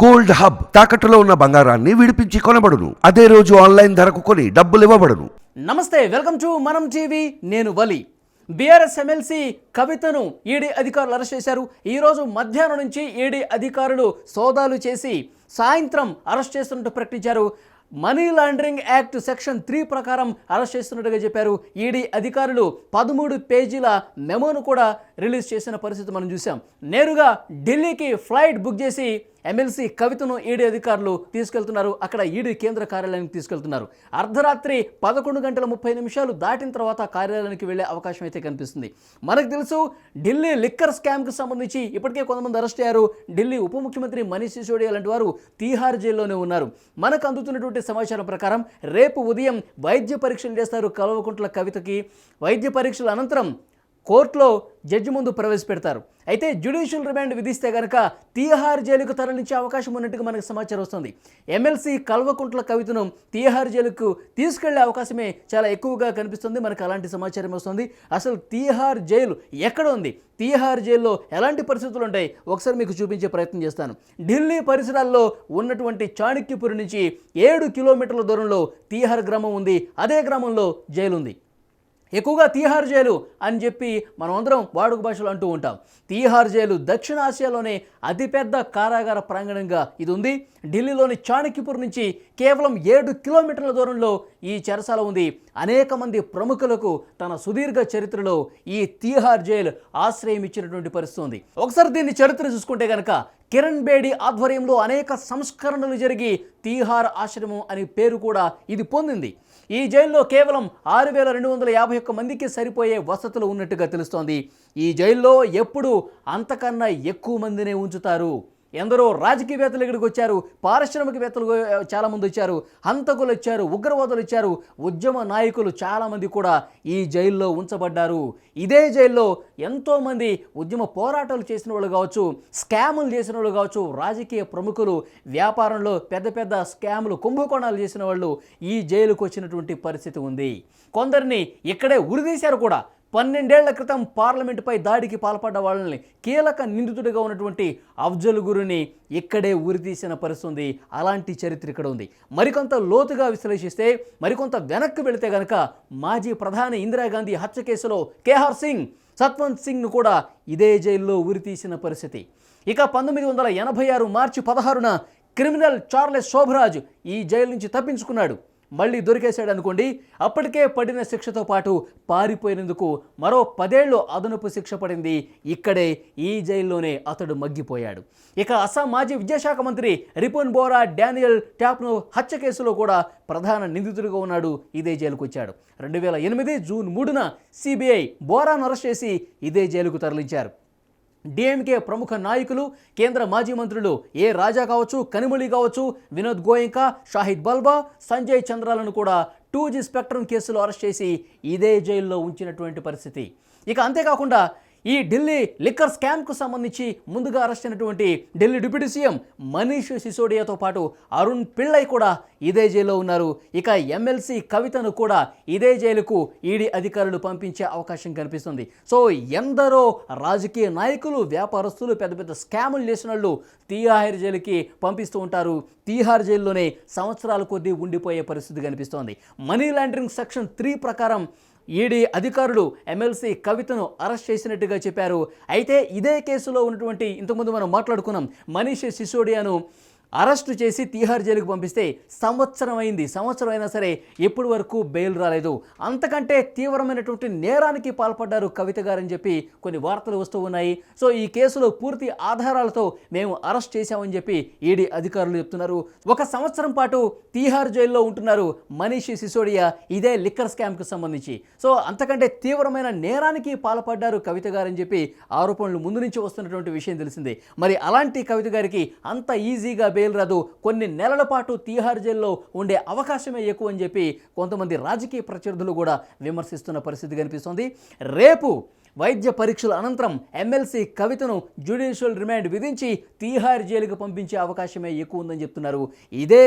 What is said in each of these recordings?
Gold hub తాకట్టులో ఉన్న బంగారాన్ని విడిపించి కొనబడును. అదే రోజు ఆన్లైన్ ధరకు కొని డబ్బులు ఇవ్వబడును. నమస్తే వెల్కమ్ టు మనం టీవీ. నేను వలి. బీఆర్ఎస్ ఎమ్మెల్సీ కవితను ఈడీ అధికారులు అరెస్ట్ చేశారు. ఈరోజు మధ్యాహ్నం నుంచి ఈడీ అధికారులు సోదాలు చేసి సాయంత్రం అరెస్ట్ చేస్తున్నట్టు ప్రకటించారు. Money laundering act section three ప్రకారం అరెస్ట్ చేస్తున్నట్టుగా చెప్పారు. ఈడీ అధికారులు పదమూడు పేజీల మెమోను కూడా రిలీజ్ చేసిన పరిస్థితి మనం చూసాం నేరుగా ఢిల్లీకి ఫ్లైట్ బుక్ చేసి ఎమ్మెల్సీ కవితను ఈడీ అధికారులు తీసుకెళ్తున్నారు. అక్కడ ఈడీ కేంద్ర కార్యాలయానికి తీసుకెళ్తున్నారు. అర్ధరాత్రి పదకొండు గంటల ముప్పై నిమిషాలు దాటిన తర్వాత కార్యాలయానికి వెళ్ళే అవకాశం అయితే కనిపిస్తుంది. మనకు తెలుసు ఢిల్లీ లిక్కర్ స్కామ్కి సంబంధించి ఇప్పటికే కొంతమంది అరెస్ట్ అయ్యారు. ఢిల్లీ ఉప ముఖ్యమంత్రి మనీష్ సిసోడియా లాంటి వారు తీహార్ జైల్లోనే ఉన్నారు. మనకు అందుతున్నటువంటి సమాచారం ప్రకారం రేపు ఉదయం వైద్య పరీక్షలు చేస్తారు కల్వకుంట్ల కవితకి. వైద్య పరీక్షల అనంతరం కోర్టులో జడ్జి ముందు ప్రవేశపెడతారు. అయితే జ్యుడిషియల్ రిమాండ్ విధిస్తే కనుక తీహార్ జైలుకు తరలించే అవకాశం ఉన్నట్టుగా మనకు సమాచారం వస్తుంది. ఎమ్మెల్సీ కల్వకుంట్ల కవితను తీహార్ జైలుకు తీసుకెళ్ళే అవకాశమే చాలా ఎక్కువగా కనిపిస్తుంది. మనకు అలాంటి సమాచారం వస్తుంది. అసలు తీహార్ జైలు ఎక్కడ ఉంది? తీహార్ జైల్లో ఎలాంటి పరిస్థితులు ఉంటాయి? ఒకసారి మీకు చూపించే ప్రయత్నం చేస్తాను. ఢిల్లీ పరిసరాల్లో ఉన్నటువంటి చాణక్యపురి నుంచి ఏడు కిలోమీటర్ల దూరంలో తీహార్ గ్రామం ఉంది. అదే గ్రామంలో జైలు ఉంది ఎక్కువగా తీహార్ జైలు అని చెప్పి మనమందరం వాడుక భాషలో అంటూ ఉంటాం. తీహార్ జైలు దక్షిణాసియాలోనే అతిపెద్ద కారాగార ప్రాంగణంగా ఇది ఉంది ఢిల్లీలోని చాణక్యపూర్ నుంచి కేవలం ఏడు కిలోమీటర్ల దూరంలో ఈ చెరసాల ఉంది. అనేక మంది ప్రముఖులకు తన సుదీర్ఘ చరిత్రలో ఈ తీహార్ జైలు ఆశ్రయం ఇచ్చినటువంటి పరిస్థితి ఉంది. ఒకసారి దీన్ని చరిత్ర చూసుకుంటే కనుక కిరణ్ బేడి ఆధ్వర్యంలో అనేక సంస్కరణలు జరిగి తీహార్ ఆశ్రమం అనే పేరు కూడా ఇది పొందింది. ఈ జైల్లో కేవలం ఆరు వేల రెండు వందల యాభై ఒక్క మందికి సరిపోయే వసతులు ఉన్నట్టుగా తెలుస్తోంది. ఈ జైల్లో ఎప్పుడు అంతకన్నా ఎక్కువ మందినే ఉంచుతారు. ఎందరో రాజకీయవేత్తలు ఇక్కడికి వచ్చారు పారిశ్రామికవేత్తలు చాలామంది వచ్చారు హంతకులు వచ్చారు ఉగ్రవాదులు వచ్చారు ఉద్యమ నాయకులు చాలామంది కూడా ఈ జైల్లో ఉంచబడ్డారు. ఇదే జైల్లో ఎంతోమంది ఉద్యమ పోరాటాలు చేసిన వాళ్ళు కావచ్చు స్కాములు చేసిన వాళ్ళు కావచ్చు రాజకీయ ప్రముఖులు వ్యాపారంలో పెద్ద పెద్ద స్కాములు కుంభకోణాలు చేసిన వాళ్ళు ఈ జైలుకు వచ్చినటువంటి పరిస్థితి ఉంది. కొందరిని ఇక్కడే ఉరిదీశారు కూడా పన్నెండేళ్ళ క్రితం పార్లమెంటుపై దాడికి పాల్పడ్డ వాళ్ళని కీలక నిందితుడిగా ఉన్నటువంటి అఫ్జల్ గురుని ఇక్కడే ఉరితీసిన పరిస్థితి ఉంది అలాంటి చరిత్ర ఇక్కడ ఉంది. మరికొంత లోతుగా విశ్లేషిస్తే మరికొంత వెనక్కి వెళితే గనక మాజీ ప్రధాని ఇందిరాగాంధీ హత్య కేసులో కేహార్ సింగ్ సత్వంత్ సింగ్ను కూడా ఇదే జైల్లో ఉరితీసిన పరిస్థితి. ఇక పంతొమ్మిది వందల ఎనభై ఆరు మార్చి పదహారున క్రిమినల్ చార్లెస్ శోభరాజ్ ఈ జైలు నుంచి తప్పించుకున్నాడు. మళ్ళీ దొరికేశాడు అనుకోండి అప్పటికే పడిన శిక్షతో పాటు పారిపోయినందుకు మరో పదేళ్ళు అదనపు శిక్ష పడింది. ఇక్కడే ఈ జైల్లోనే అతడు మగ్గిపోయాడు. ఇక అస్సాం మాజీ విద్యాశాఖ మంత్రి రిపున్ బోరా డానియల్ ట్యాప్ను హత్య కేసులో కూడా ప్రధాన నిందితుడిగా ఉన్నాడు. ఇదే జైలుకు వచ్చాడు రెండు వేల ఎనిమిది జూన్ మూడున సిబిఐ బోరాను అరెస్ట్ చేసి ఇదే జైలుకు తరలించారు. డిఎంకే ప్రముఖ నాయకులు కేంద్ర మాజీ మంత్రులు ఏ రాజా కావచ్చు కనిమొళి కావచ్చు వినోద్ గోయంకా షాహిద్ బల్బా సంజయ్ చంద్రాలను కూడా టూ జీ స్పెక్ట్రమ్ కేసులో అరెస్ట్ చేసి ఇదే జైల్లో ఉంచినటువంటి పరిస్థితి. ఇక అంతేకాకుండా ఈ ఢిల్లీ లిక్కర్ స్కామ్కు సంబంధించి ముందుగా అరెస్ట్ అయినటువంటి ఢిల్లీ డిప్యూటీ సీఎం మనీష్ సిసోడియాతో పాటు అరుణ్ పిళ్ళై కూడా ఇదే జైల్లో ఉన్నారు. ఇక ఎమ్మెల్సీ కవితను కూడా ఇదే జైలుకు ఈడీ అధికారులు పంపించే అవకాశం కనిపిస్తుంది. సో ఎందరో రాజకీయ నాయకులు వ్యాపారస్తులు పెద్ద పెద్ద స్కాములు చేసిన వాళ్ళు తీహార్ జైలుకి పంపిస్తూ ఉంటారు. తీహార్ జైల్లోనే సంవత్సరాల కొద్దీ ఉండిపోయే పరిస్థితి కనిపిస్తోంది. మనీ లాండరింగ్ సెక్షన్ త్రీ ప్రకారం ఈడీ అధికారులు ఎమ్మెల్సీ కవితను అరెస్ట్ చేసినట్టుగా చెప్పారు. అయితే ఇదే కేసులో ఉన్నటువంటి ఇంతకుముందు మనం మాట్లాడుకున్నాం మనీష్ సిసోడియాను అరెస్టు చేసి తీహార్ జైలుకు పంపిస్తే సంవత్సరం అయింది సంవత్సరం అయినా సరే ఎప్పటి వరకు బెయిల్ రాలేదు. అంతకంటే తీవ్రమైనటువంటి నేరానికి పాల్పడ్డారు కవిత గారని చెప్పి కొన్ని వార్తలు వస్తూ ఉన్నాయి. సో ఈ కేసులో పూర్తి ఆధారాలతో మేము అరెస్ట్ చేశామని చెప్పి ఈడీ అధికారులు చెప్తున్నారు. ఒక సంవత్సరం పాటు తీహార్ జైల్లో ఉంటున్నారు మనీషి సిసోడియా. ఇదే లిక్కర్ స్కామ్కి సంబంధించి. సో అంతకంటే తీవ్రమైన నేరానికి పాల్పడ్డారు కవిత గారని చెప్పి ఆరోపణలు ముందు నుంచి వస్తున్నటువంటి విషయం తెలిసిందే. మరి అలాంటి కవిత గారికి అంత ఈజీగా బెయిల్ రాదు కొన్ని నెలల పాటు తీహార్ జైల్లో ఉండే అవకాశమే ఎక్కువ అని చెప్పి కొంతమంది రాజకీయ ప్రత్యర్థులు కూడా విమర్శిస్తున్న పరిస్థితి కనిపిస్తోంది. రేపు వైద్య పరీక్షల అనంతరం ఎమ్మెల్సీ కవితను జ్యుడిషియల్ రిమాండ్ విధించి తీహార్ జైలుకు పంపించే అవకాశమే ఎక్కువ ఉందని చెప్తున్నారు. ఇదే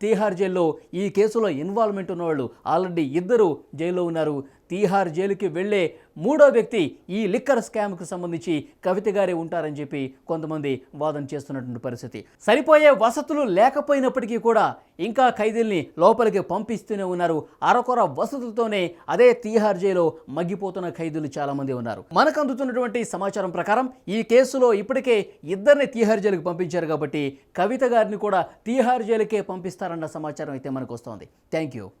తీహార్ జైల్లో ఈ కేసులో ఇన్వాల్వ్మెంట్ ఉన్నవాళ్ళు ఆల్రెడీ ఇద్దరు జైల్లో ఉన్నారు. తీహార్ జైలుకి వెళ్ళే మూడో వ్యక్తి ఈ లిక్కర్ స్కామ్కు సంబంధించి కవిత గారే ఉంటారని చెప్పి కొంతమంది వాదన చేస్తున్నటువంటి పరిస్థితి. సరిపోయే వసతులు లేకపోయినప్పటికీ కూడా ఇంకా ఖైదీల్ని లోపలికి పంపిస్తూనే ఉన్నారు. అరకొర వసతులతోనే అదే తీహార్ జైల్లో మగ్గిపోతున్న ఖైదీలు చాలామంది ఉన్నారు. మనకు అందుతున్నటువంటి సమాచారం ప్రకారం ఈ కేసులో ఇప్పటికే ఇద్దరిని తీహార్ జైలుకి పంపించారు కాబట్టి కవిత గారిని కూడా తీహార్ జైలుకే పంపిస్తారన్న సమాచారం అయితే మనకు వస్తోంది. Thank you